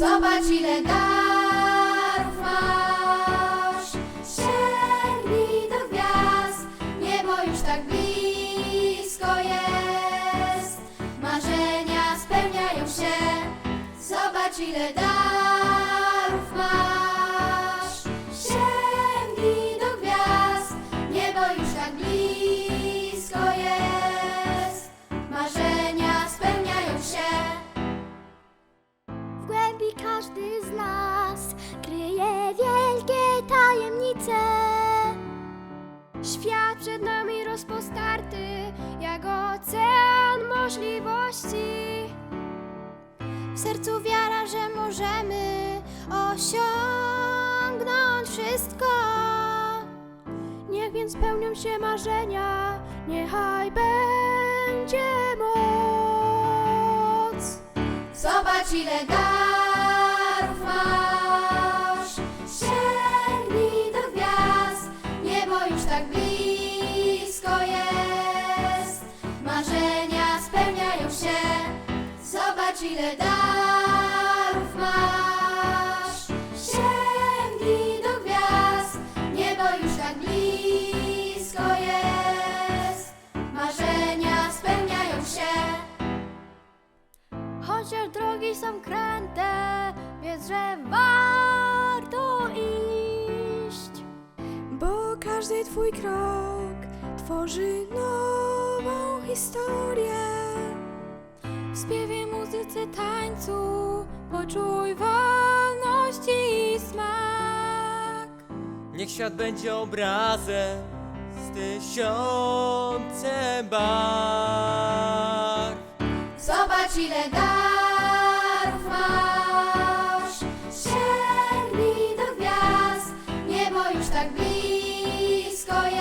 Zobacz ile darów masz. Sięgnij do gwiazd. Niebo już tak blisko jest. Marzenia spełniają się. Zobacz ile darów tajemnice. Świat przed nami rozpostarty, jak ocean możliwości. W sercu wiara, że możemy osiągnąć wszystko. Niech więc spełnią się marzenia, niechaj będzie moc. Zobacz ile darów Ile darów masz. Sięgnij do gwiazd, niebo już tak blisko jest. Marzenia spełniają się. Chociaż drogi są kręte, wiedz, że warto iść. Bo każdy twój krok tworzy nową historię. Śpiewie, muzyce, tańcu poczuj wolność i smak. Niech świat będzie obrazem z tysiącem barw. Zobacz ile darów masz. Sięgnij do gwiazd, niebo już tak blisko jest.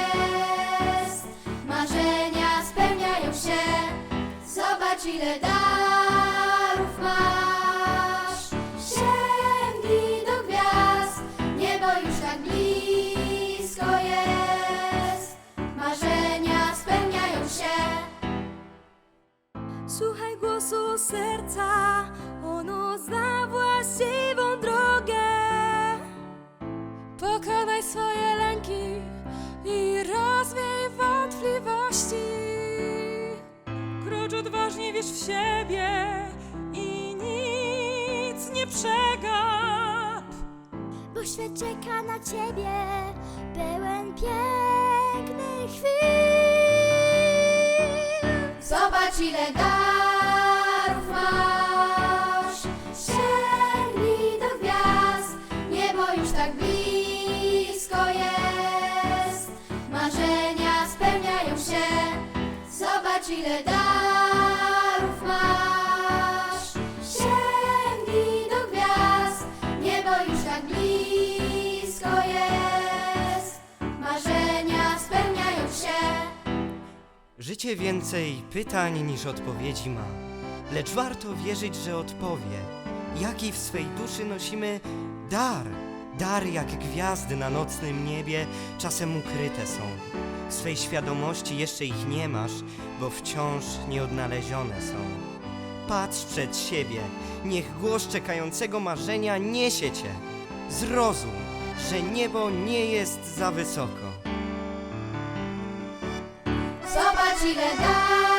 Ile darów masz. Sięgnij do gwiazd, niebo już tak blisko jest. Marzenia spełniają się. Słuchaj głosu serca, ono zna właściwą drogę. Pokonaj swoje lęki i rozwiej wątpliwości. Wierz w siebie i nic nie przegap. Bo świat czeka na ciebie, pełen pięknych chwil. Zobacz ile darów masz. Sięgnij do gwiazd, niebo już tak blisko jest. Marzenia spełniają się. Zobacz ile darów Życie więcej pytań niż odpowiedzi ma, lecz warto wierzyć, że odpowie. Jaki w swej duszy nosimy dar, dar jak gwiazdy na nocnym niebie, czasem ukryte są. W swej świadomości jeszcze ich nie masz, bo wciąż nieodnalezione są. Patrz przed siebie, niech głos czekającego marzenia niesie cię. Zrozum, że niebo nie jest za wysoko. Zobacz ile darów